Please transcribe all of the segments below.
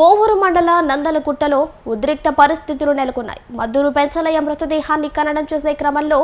కోవూరు మండల నందలగుట్టలో ఉద్రిక్త పరిస్థితులు నెలకొన్నాయి. మద్దూరు పెంచలయ్య మృతదేహాన్ని ఖననం చేసే క్రమంలో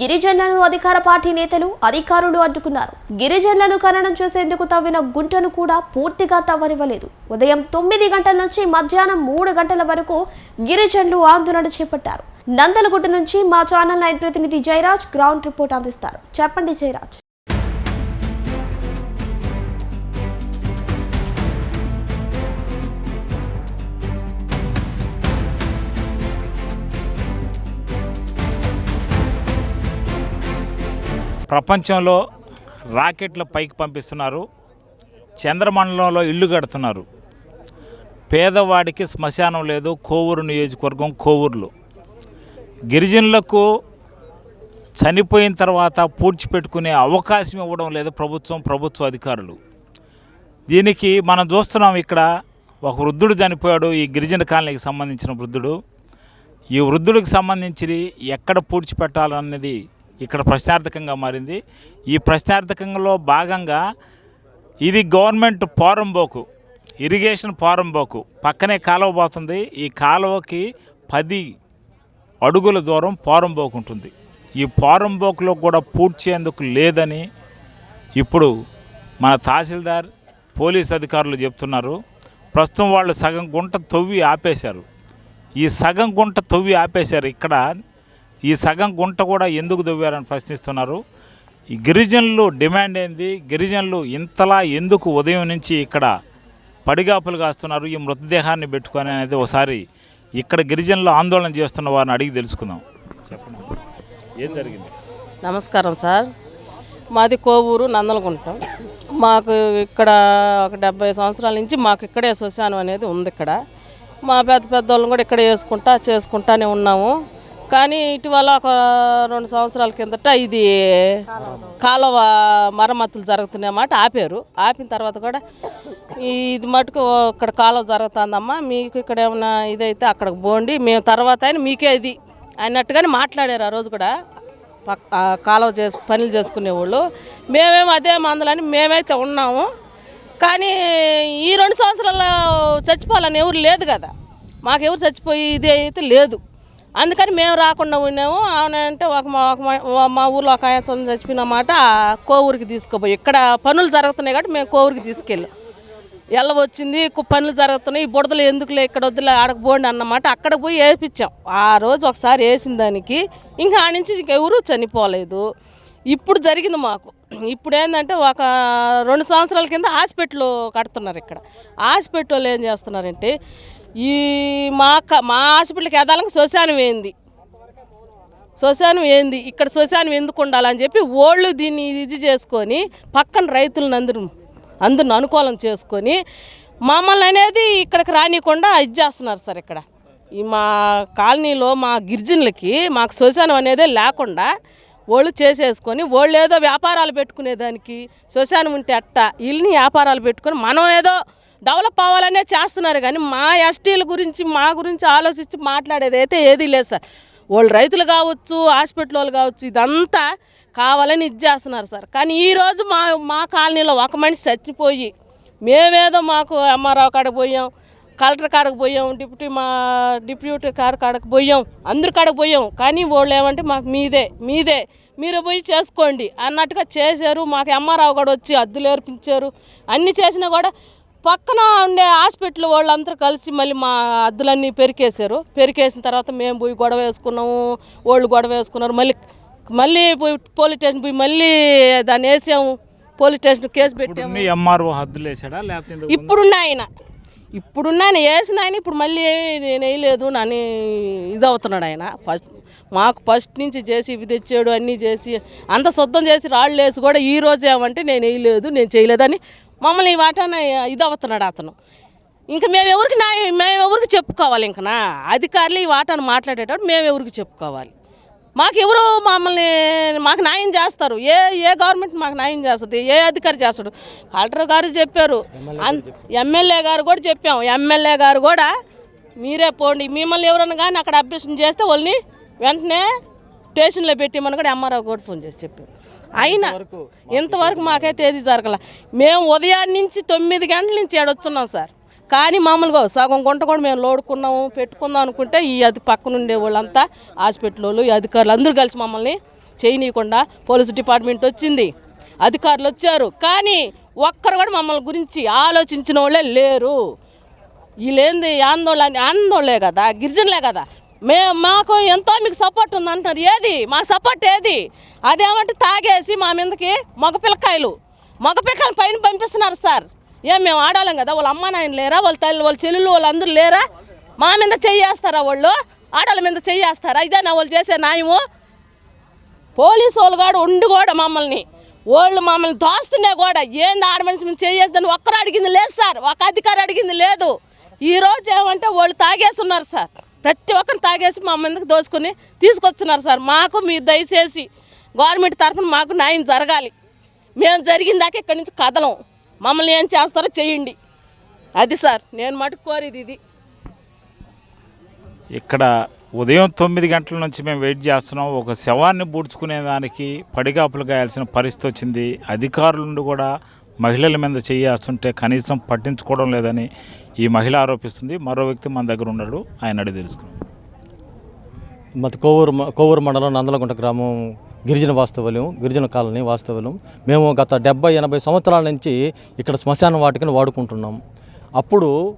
గిరిజనులను అధికార పార్టీ నేతలు అధికారులు అడ్డుకున్నారు. గిరిజనులను ఖననం చేసేందుకు తవ్విన గుంటను కూడా పూర్తిగా తవ్వనివ్వలేదు. ఉదయం తొమ్మిది గంటల నుంచి మధ్యాహ్నం మూడు గంటల వరకు గిరిజనులు ఆందోళన చేపట్టారు. నందలగుట్ట నుంచి మా ఛానల్ నైన్ ప్రతినిధి జయరాజ్ గ్రౌండ్ రిపోర్ట్ అందిస్తారు. చెప్పండి జయరాజ్. ప్రపంచంలో రాకెట్లు పైకి పంపిస్తున్నారు. చంద్రమండలంలో ఇల్లు కడుతున్నారు. పేదవాడికి శ్మశానం లేదు. కోవూరు నియోజకవర్గం కోవూరులో. గిరిజనులకు చనిపోయిన తర్వాత పూడ్చిపెట్టుకునే అవకాశం ఇవ్వడం లేదు ప్రభుత్వం ప్రభుత్వ అధికారులు. దీనికి మనం చూస్తున్నాం ఇక్కడ ఒక వృద్ధుడు చనిపోయాడు. ఈ గిరిజన కాలనీకి సంబంధించిన వృద్ధుడు. ఈ వృద్ధుడికి సంబంధించి ఎక్కడ పూడ్చిపెట్టాలన్నది ఇక్కడ ప్రశ్నార్థకంగా మారింది. ఈ ప్రశ్నార్థకంలో భాగంగా ఇది గవర్నమెంట్ పోరంబోకు ఇరిగేషన్ పోరంబోకు పక్కనే కాలువ పోతుంది. ఈ కాలువకి పది అడుగుల దూరం పోరంబోకు ఉంటుంది. ఈ పోరంబోకులో కూడా పూడ్చేందుకు లేదని ఇప్పుడు మన తహసీల్దార్ పోలీస్ అధికారులు చెప్తున్నారు. ప్రస్తుతం వాళ్ళు సగం గుంట తవ్వి ఆపేశారు. ఈ సగం గుంట తవ్వి ఆపేశారు. ఇక్కడ ఈ సగం గుంట కూడా ఎందుకు దువ్వారని ప్రశ్నిస్తున్నారు. ఈ గిరిజనులు డిమాండ్ ఏంది? గిరిజనులు ఇంతలా ఎందుకు ఉదయం నుంచి ఇక్కడ పడిగాపులు కాస్తున్నారు? ఈ మృతదేహాన్ని పెట్టుకొని అనేది ఒకసారి ఇక్కడ గిరిజనులు ఆందోళన చేస్తున్న వారిని అడిగి తెలుసుకుందాం. చెప్పండి. ఏం జరిగింది? నమస్కారం సార్. మాది కోవూరు నందలగుంట. మాకు ఇక్కడ ఒక డెబ్బై సంవత్సరాల నుంచి మాకు ఇక్కడే శ్మశానం అనేది ఉంది ఇక్కడ. మా పెద్ద పెద్దోళ్ళం కూడా ఇక్కడే వేసుకుంటా చేసుకుంటానే ఉన్నాము. కానీ ఇటీవల ఒక రెండు సంవత్సరాల కిందట ఇది కాలువ మరమ్మతులు జరుగుతున్నాయన్నమాట ఆపారు. ఆపిన తర్వాత కూడా ఈ- ఇది మటుకు ఇక్కడ కాలువ జరుగుతుందమ్మా మీకు ఇక్కడ ఏమైనా ఇదైతే అక్కడికి పోండి మేము తర్వాత అయినా మీకే ఇది అన్నట్టుగానే మాట్లాడారు ఆ రోజు కూడా. పక్క కాలువ చేసు పనులు చేసుకునేవాళ్ళు మేమేమో అదే మందులని మేమైతే ఉన్నాము. కానీ ఈ రెండు సంవత్సరాల్లో చచ్చిపోవాలని ఎవరు లేదు కదా. మాకెవరు చచ్చిపోయి ఇది అయితే లేదు. అందుకని మేము రాకుండా ఉన్నాము. అవునంటే ఒక మా ఒక మా- ఊళ్ళో ఊర్లో ఒక ఆయనతో చచ్చిపోయిన మాట కోవూరికి తీసుకుపోయి ఇక్కడ పనులు జరుగుతున్నాయి కాబట్టి మేము కోవూరికి తీసుకెళ్ళాం. ఎల్ల వచ్చింది పనులు జరుగుతున్నాయి బుడదలు ఎందుకులే ఇక్కడ వద్దులే ఆడకు పోండి అన్నమాట. అక్కడ పోయి వేయించాం. ఆ రోజు ఒకసారి వేసిన దానికి ఇంకా ఆ నుంచి ఇంకెవరూ చనిపోలేదు. ఇప్పుడు జరిగింది మాకు. ఇప్పుడు ఏంటంటే ఒక రెండు సంవత్సరాల కింద హాస్పిటల్ కడుతున్నారు ఇక్కడ. హాస్పిటల్ ఏం చేస్తున్నారంటే ఈ మా మా హాస్పిటల్కి ఎదాలకు శ్మశానం ఏంది? శ్మశానం ఏంది? ఇక్కడ శ్మశానం ఎందుకు ఉండాలని చెప్పి ఓళ్ళు దీన్ని ఇది చేసుకొని పక్కన రైతులను అందరూ అందరిని అనుకూలం చేసుకొని మమ్మల్ని అనేది ఇక్కడికి రానియకుండా ఇది చేస్తున్నారు సార్ ఇక్కడ. ఈ మా కాలనీలో మా గిరిజనులకి మాకు శ్మశానం అనేది లేకుండా వాళ్ళు చేసేసుకొని వాళ్ళు ఏదో వ్యాపారాలు పెట్టుకునేదానికి శ్మశానం ఉంటే అట్ట వీళ్ళని వ్యాపారాలు పెట్టుకొని మనం ఏదో డెవలప్ అవ్వాలనే చేస్తున్నారు కానీ మా ఎస్టీల గురించి మా గురించి ఆలోచించి మాట్లాడేది అయితే ఏదీ లేదు సార్. వాళ్ళు రైతులు కావచ్చు హాస్పిటల్ వాళ్ళు కావచ్చు ఇదంతా కావాలని ఇది చేస్తున్నారు సార్. కానీ ఈరోజు మా మా కాలనీలో ఒక మనిషి చచ్చిపోయి మేమేదో మాకు ఎంఆర్ఓ కాడకు పోయాం కలెక్టర్ కాడకు పోయాం డిప్యూటీ మా డిప్యూటీ కాడ కాడకు పోయాం అందరి కాడకు పోయాం. కానీ వాళ్ళు ఏమంటే మాకు మీదే మీదే మీరు పోయి చేసుకోండి అన్నట్టుగా చేశారు. మాకు ఎంఆర్ఓ కూడా వచ్చి అద్దులు ఏర్పించారు. అన్నీ చేసినా కూడా పక్కన ఉండే హాస్పిటల్ వాళ్ళందరూ కలిసి మళ్ళీ మా అద్దులన్నీ పెరికేశారు. పెరికేసిన తర్వాత మేము పోయి గొడవ వేసుకున్నాము వాళ్ళు గొడవ వేసుకున్నారు. మళ్ళీ మళ్ళీ పోయి పోలీస్ స్టేషన్ పోయి మళ్ళీ దాన్ని వేసాము. పోలీస్ స్టేషన్ కేసు పెట్టాము. ఎంఆర్ఓ హద్దులు వేసాడా లేకపోతే? ఇప్పుడున్న ఆయన. ఇప్పుడున్న ఆయన వేసిన ఆయన ఇప్పుడు మళ్ళీ నేను వేయలేదు నన్ను ఇది అవుతున్నాడు ఆయన. ఫస్ట్ మాకు ఫస్ట్ నుంచి చేసి ఇవి తెచ్చాడు అన్నీ చేసి అంత శుద్ధం చేసి రాళ్ళు వేసి కూడా ఈ రోజు ఏమంటే నేను వేయలేదు నేను చేయలేదని మమ్మల్ని ఈ వాటాన ఇది అవుతున్నాడు అతను. ఇంకా మేము ఎవరికి నా మేము ఎవరికి చెప్పుకోవాలి ఇంకనా? అధికారులు ఈ వాటాను మాట్లాడేటప్పుడు మేము ఎవరికి చెప్పుకోవాలి? మాకు ఎవరు మమ్మల్ని మాకు న్యాయం చేస్తారు. ఏ ఏ గవర్నమెంట్ మాకు న్యాయం చేస్తుంది? ఏ అధికారి చేస్తాడు? కలెక్టర్ గారు చెప్పారు. ఎమ్మెల్యే గారు కూడా చెప్పాం. ఎమ్మెల్యే గారు కూడా మీరే పోండి. మిమ్మల్ని ఎవరైనా కానీ అక్కడ అభ్యర్థన చేస్తే వాళ్ళని వెంటనే స్టేషన్లో పెట్టిమని కూడా ఎంఆర్ఓ కూడా ఫోన్ చేసి చెప్పారు. అయినా ఇంతవరకు మాకైతే ఏది జరగల. మేము ఉదయాన్నే నుంచి తొమ్మిది గంటల నుంచి ఏడొచ్చున్నాం సార్. కానీ మామూలుగా సగం గుంట కూడా మేము లోడుకున్నాము పెట్టుకుందాం అనుకుంటే ఈ అది పక్కన ఉండే వాళ్ళంతా హాస్పిటల్ వాళ్ళు ఈ అధికారులు అందరూ కలిసి మమ్మల్ని చేయనీయకుండా పోలీస్ డిపార్ట్మెంట్ వచ్చింది. అధికారులు వచ్చారు. కానీ ఒక్కరు కూడా మమ్మల్ని గురించి ఆలోచించిన వాళ్ళే లేరు. వీళ్ళేంది ఆందోళన ఆందోళనే కదా గిరిజనులే కదా. మే మాకు ఎంతో మీకు సపోర్ట్ ఉంది అంటున్నారు. ఏది? మా సపోర్ట్ ఏది? అదేమంటే తాగేసి మా మీదకి మగ పిల్లకాయలు. మగ పిల్లకాయలు పైన పంపిస్తున్నారు సార్. ఏం మేము ఆడాలం కదా? వాళ్ళ అమ్మ నాయన లేరా? వాళ్ళ తల్లి వాళ్ళ చెల్లెలు వాళ్ళందరూ లేరా? మా మీద చెయ్యేస్తారా వాళ్ళు? ఆడల మీద చెయ్యేస్తారా ఇదే నా వాళ్ళు చేసే న్యాయము? పోలీసు వాళ్ళు కూడా ఉండి కూడా మమ్మల్ని. వాళ్ళు మమ్మల్ని దోస్తున్నా కూడా. ఏంది ఆడ మనిషి మేము చేయేద్దని ఒక్కరు అడిగింది లేదు సార్. ఒక అధికారి అడిగింది లేదు. ఈ ఏమంటే వాళ్ళు తాగేసి ఉన్నారు సార్. ప్రతి ఒక్కరిని తాగేసి మా ముందుకు దోచుకొని తీసుకొస్తున్నారు సార్? మాకు మీరు దయచేసి గవర్నమెంట్ తరఫున మాకు న్యాయం జరగాలి. మేము జరిగిన దాకా ఇక్కడి నుంచి కదలం. మమ్మల్ని ఏం చేస్తారో చేయండి. అది సార్ నేను మటుకు కోరేది ఇది. ఇక్కడ ఉదయం తొమ్మిది గంటల నుంచి మేము వెయిట్ చేస్తున్నాం. ఒక శవాన్ని పూడ్చుకునే దానికి పడిగాపులు గాయాల్సిన పరిస్థితి వచ్చింది. అధికారుల నుండి కూడా మహిళల మీద చేయాస్తుంటే కనీసం పట్టించుకోవడం లేదని ఈ మహిళ ఆరోపిస్తుంది. మరో వ్యక్తి మన దగ్గర ఉన్నాడు. ఆయన అడిగి తెలుసుకున్నాం మత కోవూరు కోవూరు మండలం నందలగుంట గ్రామం గిరిజన వాస్తవ్యం గిరిజన కాలనీ వాస్తవ్యం మేము గత డెబ్బై ఎనభై సంవత్సరాల నుంచి ఇక్కడ శ్మశాన వాటికను వాడుకుంటున్నాం. అప్పుడు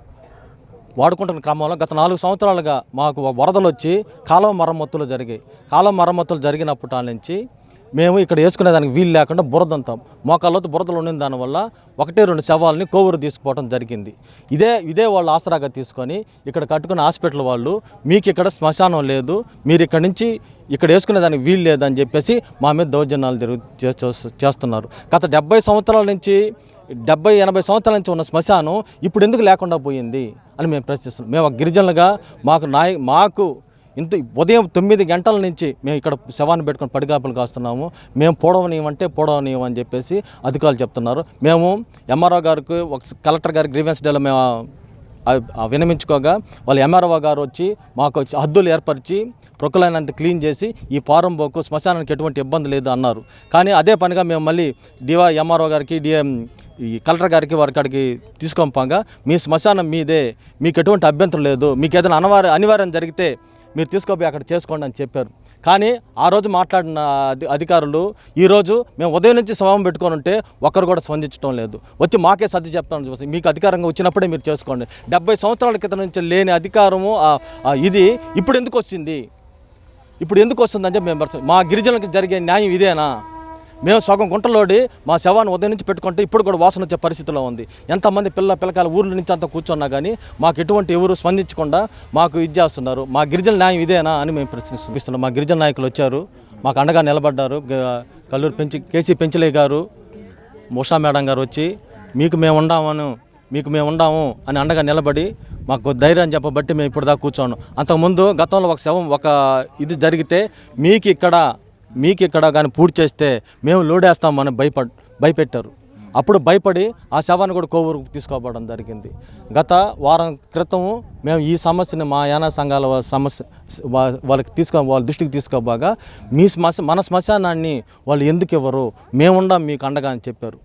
వాడుకుంటున్న క్రమంలో గత నాలుగు సంవత్సరాలుగా మాకు వరదలు వచ్చి కాలువ మరమ్మతులు జరిగాయి. కాలువ మరమ్మతులు జరిగినప్పటి నుంచి మేము ఇక్కడ వేసుకునే దానికి వీలు లేకుండా బురదంతాం మోకాళ్ళతో బురదలు ఉండిన దానివల్ల ఒకటి రెండు శవాలని కోవూరు తీసుకుపోవడం జరిగింది. ఇదే ఇదే వాళ్ళు ఆసరాగా తీసుకొని ఇక్కడ కట్టుకున్న హాస్పిటల్ వాళ్ళు మీకు ఇక్కడ శ్మశానం లేదు మీరు ఇక్కడ నుంచి ఇక్కడ వేసుకునే దానికి వీలు లేదని చెప్పేసి మా మీద దౌర్జన్యాలు జరుగు చేస్తున్నారు. గత డెబ్బై సంవత్సరాల నుంచి డెబ్బై ఎనభై సంవత్సరాల నుంచి ఉన్న శ్మశానం ఇప్పుడు ఎందుకు లేకుండా పోయింది అని మేము ప్రశ్నిస్తున్నాం. మేము ఒక గిరిజనులుగా మాకు నాయ మాకు ఇంత ఉదయం తొమ్మిది గంటల నుంచి మేము ఇక్కడ శవాన్ని పెట్టుకొని పడిగాపులు కాస్తున్నాము. మేము పోవనీయమంటే పోవనీయం అని చెప్పేసి అధికారులు చెప్తున్నారు. మేము ఎంఆర్ఓ గారికి ఒక కలెక్టర్ గారి గ్రీవెన్స్ డేలో మేము వినమించుకోగా వాళ్ళు ఎంఆర్ఓ గారు వచ్చి మాకు హద్దులు ఏర్పరిచి ప్రొక్కలైనంత క్లీన్ చేసి ఈ ఫారం బోకు శ్మశానానికి ఎటువంటి ఇబ్బంది లేదు అన్నారు. కానీ అదే పనిగా మేము మళ్ళీ డివై ఎంఆర్ఓ గారికి డిఎం ఈ కలెక్టర్ గారికి వారి కాడికి తీసుకొంపాగా మీ శ్మశానం మీదే మీకు ఎటువంటి అభ్యంతరం లేదు. మీకు ఏదైనా అనివార్య అనివార్యం జరిగితే మీరు తీసుకోపోయి అక్కడ చేసుకోండి అని చెప్పారు. కానీ ఆ రోజు మాట్లాడిన అధికారులు ఈరోజు మేము ఉదయం నుంచి సమయం పెట్టుకొని ఉంటే ఒక్కరు కూడా స్పందించడం లేదు. వచ్చి మాకే సర్ది చెప్తాను చూసి మీకు అధికారంగా వచ్చినప్పుడే మీరు చేసుకోండి. డెబ్బై సంవత్సరాల క్రితం నుంచి లేని అధికారము ఇది ఇప్పుడు ఎందుకు వచ్చింది? ఇప్పుడు ఎందుకు వస్తుందని చెప్పి మేము మా గిరిజనులకు జరిగే న్యాయం ఇదేనా? మేము సగం గుంటలోడి మా శవాన్ని ఉదయం నుంచి పెట్టుకుంటే ఇప్పుడు కూడా వాసన వచ్చే పరిస్థితిలో ఉంది. ఎంతమంది పిల్ల పిల్లకాయల ఊర్ల నుంచి అంతా కూర్చున్నా కానీ మాకు ఎటువంటి ఎవరు స్పందించకుండా మాకు ఇది చేస్తున్నారు. మా గిరిజన న్యాయం ఇదేనా అని మేము ప్రశ్నిస్తున్నాం. మా గిరిజన నాయకులు వచ్చారు. మాకు అండగా నిలబడ్డారు. కల్లూరు పెంచి కేసీ పెంచలే గారు ఉషా మేడం గారు వచ్చి మీకు మేము ఉండామను మీకు మేము ఉండాము అని అండగా నిలబడి మాకు ధైర్యం చెప్పబట్టి మేము ఇప్పుడు దాకా కూర్చోను అంతకుముందు గతంలో ఒక శవం ఒక ఇది జరిగితే మీకు ఇక్కడ మీకు ఇక్కడ కానీ పూర్తి చేస్తే మేము లోడేస్తామని భయపడ్ భయపెట్టారు. అప్పుడు భయపడి ఆ శవాన్ని కూడా కోవూరుకు తీసుకోపోవడం జరిగింది. గత వారం క్రితం మేము ఈ సమస్యని మా యానా సంఘాల సమస్య వాళ్ళకి తీసుకో వాళ్ళ దృష్టికి తీసుకోబాగా మీ శ్మశ మన శ్మశానాన్ని వాళ్ళు ఎందుకు ఇవ్వరు? మేముండం మీకు అండగా అని చెప్పారు.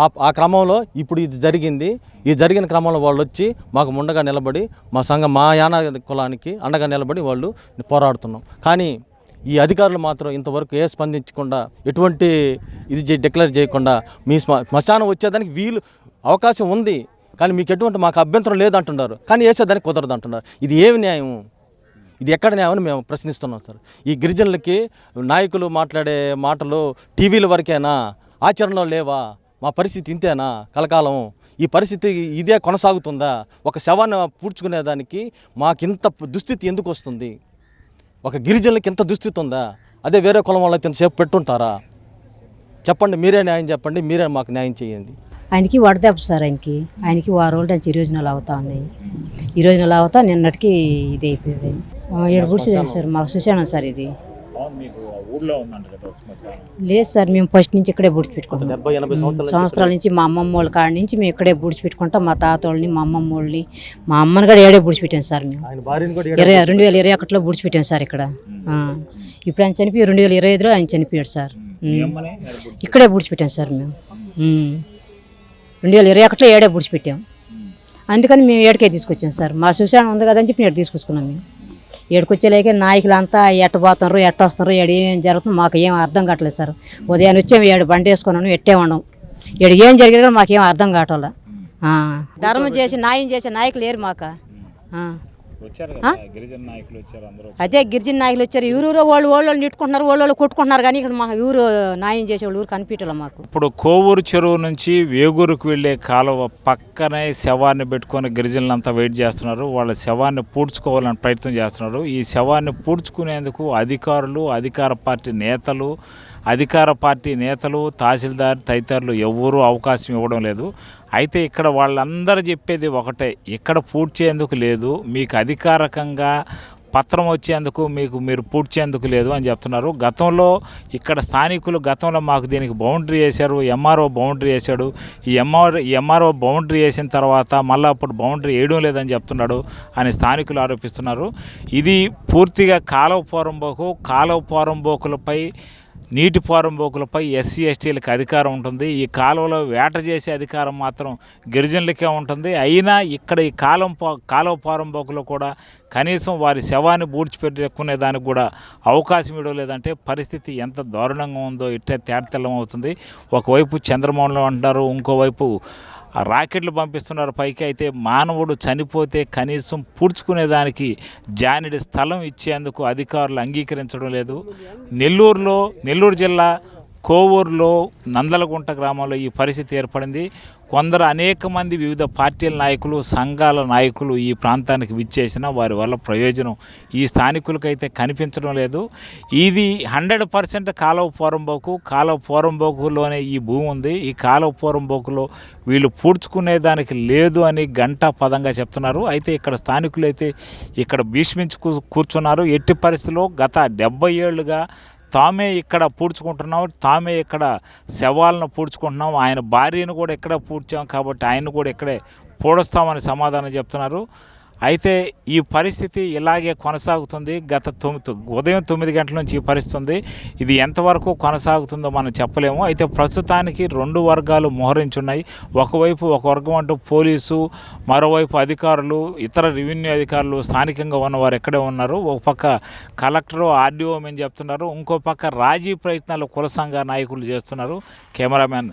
ఆ ఆ క్రమంలో ఇప్పుడు ఇది జరిగింది. ఈ జరిగిన క్రమంలో వాళ్ళు వచ్చి మాకు ముండగా నిలబడి మా సంఘం మా యానా కులానికి అండగా నిలబడి వాళ్ళు పోరాడుతున్నాం. కానీ ఈ అధికారులు మాత్రం ఇంతవరకు ఏ స్పందించకుండా ఎటువంటి ఇది డిక్లేర్ చేయకుండా మీ శ్మశానం వచ్చేదానికి వీలు అవకాశం ఉంది. కానీ మీకు ఎటువంటి మాకు అభ్యంతరం లేదంటున్నారు. కానీ వేసేదానికి కుదరదు అంటున్నారు ఇది ఏమి న్యాయం? ఇది ఎక్కడ న్యాయమని మేము ప్రశ్నిస్తున్నాం సార్. ఈ గిరిజనులకి నాయకులు మాట్లాడే మాటలు టీవీల వరకేనా? ఆచరణలో లేవా? మా పరిస్థితి ఇంతేనా? కలకాలం. ఈ పరిస్థితి ఇదే కొనసాగుతుందా? ఒక శవాన్ని పూడ్చుకునేదానికి మాకింత దుస్థితి ఎందుకు వస్తుంది? ఒక గిరిజనులకి ఇంత దుస్థితి ఉందా? అదే వేరే కులం వాళ్ళకి ఇంతసేపు పెట్టుంటారా? చెప్పండి మీరే న్యాయం చెప్పండి మీరే మాకు న్యాయం చేయండి. ఆయనకి వడదెబ్బ సార్ ఆయనకి. ఆయనకి వారం రోజులు నుంచి ఈ రోజు నెల అవుతా ఉన్నాయి. ఈ రోజు నెల అవుతా నిన్నటికి ఇది. ఆ, ఏడు గుడిసేది సార్ మాకు చూశాను సార్ ఇది. మీకు ఊళ్ళో ఉందంట కదా శ్మశానం లేదు సార్ మేము ఫస్ట్ నుంచి ఇక్కడే బుడిచిపెట్టుకుంటాం డెబ్బై ఎనభై సంవత్సరాల నుంచి సంవత్సరాల నుంచి మా అమ్మమ్మ వాళ్ళ కాడ నుంచి మేము ఇక్కడే బుడిచిపెట్టుకుంటాం మా తాత వాళ్ళని మా అమ్మమ్మ వాళ్ళని మా అమ్మని కూడా ఏడే బుడిచిపెట్టాం సార్ మేము. ఆయన భార్యను కూడా ఇరవై రెండు వేల ఇరవై ఒకటిలో బుడిచిపెట్టాం సార్ ఇక్కడ. ఆ. ఇప్పుడు ఆయన చనిపోయి రెండు వేల ఇరవై ఐదులో ఆయన చనిపోయాడు సార్. ఉమ్. ఇక్కడే బుడిచిపెట్టాం సార్ మేము. ఉమ్. రెండు వేల ఇరవై ఒకటిలో ఏడే బుడిచిపెట్టాం అందుకని మేము ఏడుకే తీసుకొచ్చాం సార్. మా శ్మశానం ఉంది కదని చెప్పి ఏడు తీసుకొచ్చుకున్నాం మేము. ఏడుకొచ్చేలేక నాయకులు అంతా ఎట్ట పోతున్నారు ఎట్ట వస్తున్నారు ఏడు ఏం జరుగుతుంది మాకు ఏం అర్థం కావట్లేదు సార్. ఉదయాన్నే వచ్చాము ఏడు బండి వేసుకున్నాను ఎట్టే ఉన్నాం ఏడు ఏం జరిగేది కూడా మాకేం అర్థం కావట్లేదు. ధర్మం చేసి న్యాయం చేసే నాయకులు లేరు మాకు. ఆ. వచ్చారు కదా గిరిజన నాయకులు వచ్చారు అందరూ అదే గిరిజన నాయకులు వచ్చారు. ఊరూరు వాళ్ళు వాళ్ళు నిట్టుకుంటున్నారు వాళ్ళు వాళ్ళు కొట్టుకుంటున్నారు కానీ ఇక్కడ మా ఊరు న్యాయం చేసేవాళ్ళు ఊరు కనిపించలే మాకు. ఇప్పుడు కోవూరు చెరువు నుంచి వేగూరుకు వెళ్ళే కాలువ పక్కనే శవాన్ని పెట్టుకొని గిరిజనులంతా వెయిట్ చేస్తున్నారు. వాళ్ళ శవాన్ని పూడ్చుకోవాలని ప్రయత్నం చేస్తున్నారు. ఈ శవాన్ని పూడ్చుకునేందుకు అధికారులు అధికార పార్టీ నేతలు అధికార పార్టీ నేతలు తహసీల్దార్ తదితరులు ఎవ్వరూ అవకాశం ఇవ్వడం లేదు. అయితే ఇక్కడ వాళ్ళందరూ చెప్పేది ఒకటే ఇక్కడ పూడ్చేందుకు లేదు మీకు అధికారికంగా పత్రం వచ్చేందుకు మీకు మీరు పూడ్చేందుకు లేదు అని చెప్తున్నారు. గతంలో ఇక్కడ స్థానికులు గతంలో మాకు దీనికి బౌండరీ వేశారు ఎంఆర్ఓ బౌండరీ వేశాడు. ఈ ఎంఆర్ ఎంఆర్ఓ బౌండరీ వేసిన తర్వాత మళ్ళీ అప్పుడు బౌండరీ వేయడం లేదని చెప్తున్నాడు అని స్థానికులు ఆరోపిస్తున్నారు. ఇది పూర్తిగా కాలువ పోరంబోకు కాలువ పోరంబోకులపై నీటి పోరంబోకులపై ఎస్సీ ఎస్టీలకు అధికారం ఉంటుంది. ఈ కాలువలో వేట చేసే అధికారం మాత్రం గిరిజనులకే ఉంటుంది. అయినా ఇక్కడ ఈ కాలం పో కాలువ పోరంబోకులో కూడా కనీసం వారి శవాన్ని బూడ్చిపెట్టుకునే దానికి కూడా అవకాశం ఇవ్వలేదంటే పరిస్థితి ఎంత దారుణంగా ఉందో ఇట్టే తేటతెల్లం అవుతుంది. ఒకవైపు చంద్రమోహన్లో అంటారు ఇంకోవైపు రాకెట్లు పంపిస్తున్నారు. పైకి అయితే మానవుడు చనిపోతే కనీసం పూడ్చుకునేదానికి జానిడి స్థలం ఇచ్చేందుకు అధికారులు అంగీకరించడం లేదు. నెల్లూరులో నెల్లూరు జిల్లా కోవూరులో నందలగుంట గ్రామంలో ఈ పరిస్థితి ఏర్పడింది. కొందరు అనేక మంది వివిధ పార్టీల నాయకులు సంఘాల నాయకులు ఈ ప్రాంతానికి విచ్చేసిన వారి వల్ల ప్రయోజనం ఈ స్థానికులకైతే కనిపించడం లేదు. ఇది హండ్రెడ్ పర్సెంట్ కాలువ పోరంబోకు. కాలువ పోరంబోకులోనే ఈ భూమి ఉంది. ఈ కాలువ పోరంబోకులో వీళ్ళు పూడ్చుకునే దానికి లేదు అని గంట పదంగా చెప్తున్నారు. అయితే ఇక్కడ స్థానికులు అయితే ఇక్కడ భీష్మించి కూ- కూర్చున్నారు. ఎట్టి పరిస్థితుల్లో గత డెబ్బై ఏళ్ళుగా తామే ఇక్కడ పూడ్చుకుంటున్నాం తామే ఇక్కడ శవాలను పూడ్చుకుంటున్నాం ఆయన భార్యను కూడా ఇక్కడే పూడ్చాం కాబట్టి ఆయన కూడా ఇక్కడే పూడుస్తామని సమాధానం చెప్తున్నారు. అయితే ఈ పరిస్థితి ఇలాగే కొనసాగుతుంది. గత తొమ్మిది ఉదయం తొమ్మిది గంటల నుంచి ఈ పరిస్థితి ఉంది. ఇది ఎంతవరకు కొనసాగుతుందో మనం చెప్పలేము. అయితే ప్రస్తుతానికి రెండు వర్గాలు మోహరించున్నాయి. ఒకవైపు ఒక వర్గం అంటూ పోలీసు మరోవైపు అధికారులు ఇతర రెవెన్యూ అధికారులు స్థానికంగా ఉన్నవారు ఎక్కడే ఉన్నారు. ఒక పక్క కలెక్టరు ఆర్డీఓ మేము చెప్తున్నారు. ఇంకో పక్క రాజీ ప్రయత్నాలు కుల సంఘ నాయకులు చేస్తున్నారు. కెమెరామ్యాన్